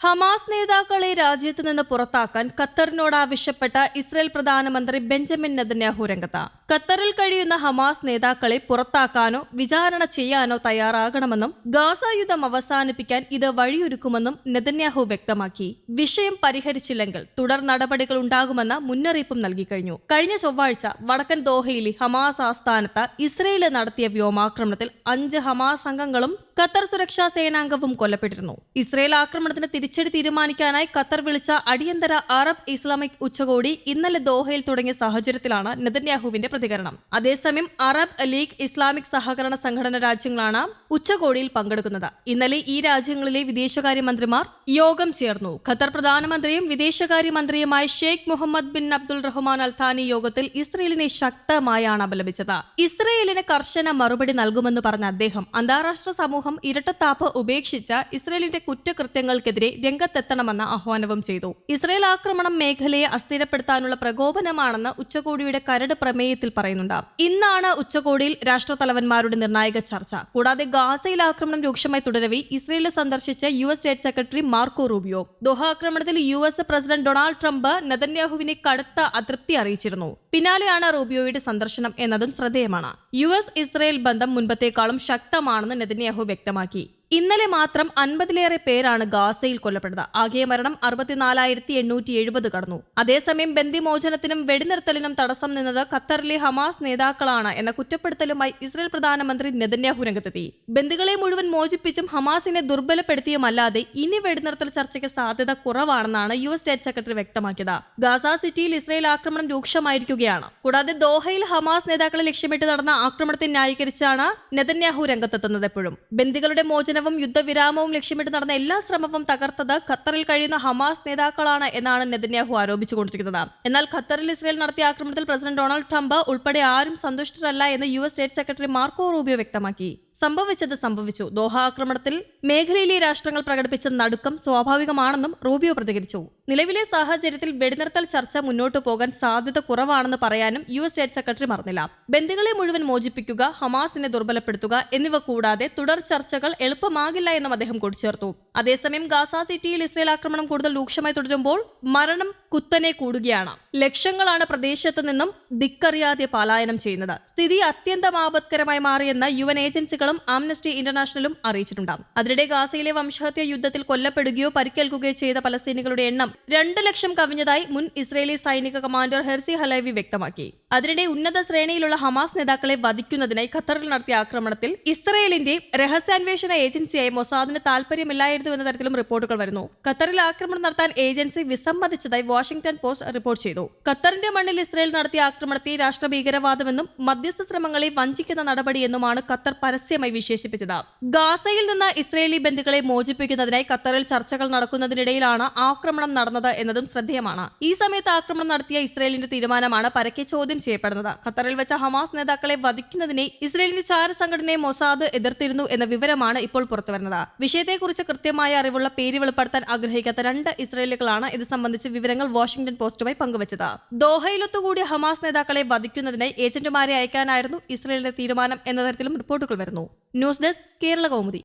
Hamas നേതാക്കളെ രാജ്യത്ത് നിന്ന് പുറത്താക്കാൻ ഖത്തറിനോട് ആവശ്യപ്പെട്ട ഇസ്രയേൽ പ്രധാനമന്ത്രി ബെഞ്ചമിൻ നെതന്യാഹു രംഗത്ത്. ഖത്തറിൽ കഴിയുന്ന ഹമാസ് നേതാക്കളെ പുറത്താക്കാനോ വിചാരണ ചെയ്യാനോ തയ്യാറാകണമെന്നും ഗാസ യുദ്ധം അവസാനിപ്പിക്കാൻ ഇത് വഴിയൊരുക്കുമെന്നും നെതന്യാഹു വ്യക്തമാക്കി. വിഷയം പരിഹരിച്ചില്ലെങ്കിൽ തുടർ നടപടികൾ ഉണ്ടാകുമെന്ന മുന്നറിയിപ്പും നൽകിക്കഴിഞ്ഞു കഴിഞ്ഞ. ചൊവ്വാഴ്ച വടക്കൻ ദോഹയിലെ ഹമാസ് ആസ്ഥാനത്ത് ഇസ്രയേൽ നടത്തിയ വ്യോമാക്രമണത്തിൽ അഞ്ച് ഹമാസ് അംഗങ്ങളും ഖത്തർ സുരക്ഷാ സേനാംഗവും കൊല്ലപ്പെട്ടിരുന്നു. ഇസ്രയേൽ ആക്രമണത്തിന് തിരിച്ചടി തീരുമാനിക്കാനായി ഖത്തർ വിളിച്ച അടിയന്തര അറബ് ഇസ്ലാമിക് ഉച്ചകോടി ഇന്നലെ ദോഹയിൽ തുടങ്ങിയ സാഹചര്യത്തിലാണ് നെതന്യാഹുവിന്റെ പ്രതികരണം. അതേസമയം അറബ് ലീഗ് ഇസ്ലാമിക് സഹകരണ സംഘടന രാജ്യങ്ങളാണ് ഉച്ചകോടിയിൽ പങ്കെടുക്കുന്നത്. ഇന്നലെ ഈ രാജ്യങ്ങളിലെ വിദേശകാര്യമന്ത്രിമാർ യോഗം ചേർന്നു. ഖത്തർ പ്രധാനമന്ത്രിയും വിദേശകാര്യമന്ത്രിയുമായ Sheikh Mohammed bin Abdul Rahman Al Thani യോഗത്തിൽ ഇസ്രയേലിനെ ശക്തമായാണ് അപലപിച്ചത്. ഇസ്രയേലിന് കർശന മറുപടി നൽകുമെന്ന് പറഞ്ഞ അദ്ദേഹം അന്താരാഷ്ട്ര സമൂഹം ഇരട്ടത്താപ്പ് ഉപേക്ഷിച്ച ഇസ്രയേലിന്റെ കുറ്റകൃത്യങ്ങൾക്കെതിരെ രംഗത്തെത്തണമെന്ന ആഹ്വാനവും ചെയ്തു. ഇസ്രയേൽ ആക്രമണം മേഖലയെ അസ്ഥിരപ്പെടുത്താനുള്ള പ്രകോപനമാണെന്ന് ഉച്ചകോടിയുടെ കരട് പ്രമേയത്തിൽ പറയുന്നുണ്ട്. ഇന്നാണ് ഉച്ചകോടിയിൽ രാഷ്ട്രതലവന്മാരുടെ നിർണായക ചർച്ച. കൂടാതെ ഗാസയിൽ ആക്രമണം രൂക്ഷമായി തുടരവി ഇസ്രയേലിൽ സന്ദർശിച്ച U S state secretary Marco Rubio. Doha ആക്രമണത്തിൽ U S president Donald Trump നെതന്യാഹുവിനെ കടുത്ത അതൃപ്തി അറിയിച്ചിരുന്നു. പിന്നാലെയാണ് റൂബിയോയുടെ സന്ദർശനം എന്നതും ശ്രദ്ധേയമാണ്. യു എസ് ഇസ്രയേൽ ബന്ധം മുൻപത്തേക്കാളും ശക്തമാണെന്ന് നെതന്യാഹു വ്യക്തമാക്കി. ഇന്നലെ മാത്രം അൻപതിലേറെ പേരാണ് ഗാസയിൽ കൊല്ലപ്പെട്ടത്. ആകെ മരണം അറുപത്തിനാലായിരത്തി എണ്ണൂറ്റി എഴുപത് കടന്നു. അതേസമയം ബന്ദിമോചനത്തിനും വെടിനിർത്തലിനും തടസ്സം നിന്നത് ഖത്തറിലെ ഹമാസ് നേതാക്കളാണ് എന്ന കുറ്റപ്പെടുത്തലുമായി ഇസ്രയേൽ പ്രധാനമന്ത്രി നെതന്യാഹു രംഗത്തെത്തി. ബന്ദികളെ മുഴുവൻ മോചിപ്പിച്ചും ഹമാസിനെ ദുർബലപ്പെടുത്തിയുമല്ലാതെ ഇനി വെടിനിർത്തൽ ചർച്ചയ്ക്ക് സാധ്യത കുറവാണെന്നാണ് യു എസ് സ്റ്റേറ്റ് സെക്രട്ടറി വ്യക്തമാക്കിയത്. ഗാസ സിറ്റിയിൽ ഇസ്രയേൽ ആക്രമണം രൂക്ഷമായിരിക്കുകയാണ്. കൂടാതെ ദോഹയിൽ ഹമാസ് നേതാക്കളെ ലക്ഷ്യമിട്ട് നടന്ന ആക്രമണത്തെ ന്യായീകരിച്ചാണ് നെതന്യാഹു രംഗത്തെത്തുന്നത് എപ്പോഴും. ബന്ദികളുടെ മോചനവും യുദ്ധവിരാമവും ലക്ഷ്യമിട്ട് നടന്ന എല്ലാ ശ്രമവും തകർത്തത് ഖത്തറിൽ കഴിയുന്ന ഹമാസ് നേതാക്കളാണ് എന്നാണ് നെതന്യാഹു ആരോപിച്ചുകൊണ്ടിരിക്കുന്നത്. എന്നാൽ ഖത്തറിൽ ഇസ്രയേൽ നടത്തിയ ആക്രമണത്തിൽ പ്രസിഡന്റ് ഡൊണാൾഡ് ട്രംപ് ഉൾപ്പെടെ ആരും സന്തുഷ്ടരല്ല എന്ന് U S state secretary Marco Rubio വ്യക്തമാക്കി. സംഭവിച്ചത് സംഭവിച്ചു. ദോഹ ആക്രമണത്തിൽ മേഖലയിലെ രാഷ്ട്രങ്ങൾ പ്രകടിപ്പിച്ച നടുക്കം സ്വാഭാവികമാണെന്നും റൂബിയോ പ്രതികരിച്ചു. നിലവിലെ സാഹചര്യത്തിൽ വെടിനിർത്തൽ ചർച്ച മുന്നോട്ടു പോകാൻ സാധ്യത കുറവാണെന്ന് പറയാനും യു എസ് സ്റ്റേറ്റ് സെക്രട്ടറി മറന്നില്ല. ബന്ധുക്കളെ മുഴുവൻ മോചിപ്പിക്കുക ഹമാസിനെ ദുർബലപ്പെടുത്തുക എന്നിവ കൂടാതെ തുടർ ചർച്ചകൾ എളുപ്പമാകില്ല എന്നും അദ്ദേഹം കൂട്ടിച്ചേർത്തു. അതേസമയം ഗാസ സിറ്റിയിൽ ഇസ്രയേൽ ആക്രമണം കൂടുതൽ രൂക്ഷമായി തുടരുമ്പോൾ മരണം കുത്തനെ കൂടുകയാണ്. ലക്ഷങ്ങളാണ് പ്രദേശത്തു നിന്നും ദിക്കറിയാതെ പലായനം ചെയ്യുന്നത്. സ്ഥിതി അത്യന്തം ആപത്കരമായി മാറിയെന്ന് യു എൻ ഏജൻസികളും ആംനസ്റ്റി ഇന്റർനാഷണലും അറിയിച്ചിട്ടുണ്ട്. അതിനിടെ ഗാസയിലെ വംശഹത്യ യുദ്ധത്തിൽ കൊല്ലപ്പെടുകയോ പരിക്കേൽക്കുകയോ ചെയ്ത പലസ്തീനികളുടെ എണ്ണം രണ്ട് ലക്ഷം കവിഞ്ഞതായി മുൻ ഇസ്രയേലി സൈനിക കമാൻഡർ ഹെർസി ഹലൈവി വ്യക്തമാക്കി. അതിനിടെ ഉന്നത ശ്രേണിയിലുള്ള ഹമാസ് നേതാക്കളെ വധിക്കുന്നതിനായി ഖത്തറിൽ നടത്തിയ ആക്രമണത്തിൽ ഇസ്രയേലിന്റെ രഹസ്യാന്വേഷണ ഏജൻസിയായ മൊസാദിന് താൽപര്യമില്ലായിരുന്നു എന്ന തരത്തിലും റിപ്പോർട്ടുകൾ വരുന്നു. ഖത്തറിൽ ആക്രമണം നടത്താൻ ഏജൻസി വിസമ്മതിച്ചതായി വാഷിംഗ്ടൺ പോസ്റ്റ് റിപ്പോർട്ട് ചെയ്തു. ഖത്തറിന്റെ മണ്ണിൽ ഇസ്രയേൽ നടത്തിയ ആക്രമണത്തെ രാഷ്ട്ര ഭീകരവാദമെന്നും മധ്യസ്ഥ ശ്രമങ്ങളെ വഞ്ചിക്കുന്ന നടപടിയെന്നുമാണ് ഖത്തർ പരസ്യമായി വിശേഷിപ്പിച്ചത്. ഗാസയിൽ നിന്ന് ഇസ്രയേലി ബന്ധുക്കളെ മോചിപ്പിക്കുന്നതിനായി ഖത്തറിൽ ചർച്ചകൾ നടക്കുന്നതിനിടയിലാണ് ആക്രമണം നടന്നത് എന്നതും ശ്രദ്ധേയമാണ്. ഈ സമയത്ത് ആക്രമണം നടത്തിയ ഇസ്രയേലിന്റെ തീരുമാനമാണ് പരക്കെ ചോദ്യം ചെയ്യപ്പെടുന്നത്. ഖത്തറിൽ വെച്ച ഹമാസ് നേതാക്കളെ വധിക്കുന്നതിനെ ഇസ്രയേലിന്റെ ചാര സംഘടനയെ മൊസാദ് എതിർത്തിരുന്നു എന്ന വിവരമാണ് ഇപ്പോൾ പുറത്തുവരുന്നത് വിഷയത്തെക്കുറിച്ച് കൃത്യമായ അറിവുള്ള പേര് വെളിപ്പെടുത്താൻ ആഗ്രഹിക്കാത്ത രണ്ട് ഇസ്രയേലുകളാണ് ഇത് സംബന്ധിച്ച് വിവരങ്ങൾ വാഷിംഗ്ടൺ പോസ്റ്റുമായി പങ്കുവച്ചത്. ദോഹയിലൊത്തുകൂടി ഹമാസ് നേതാക്കളെ വധിക്കുന്നതിനായി ഏജന്റുമാരെ അയക്കാനായിരുന്നു ഇസ്രയേലിന്റെ തീരുമാനം എന്ന തരത്തിലും റിപ്പോർട്ടുകൾ വരുന്നു. News desk Kerala Kaumudi.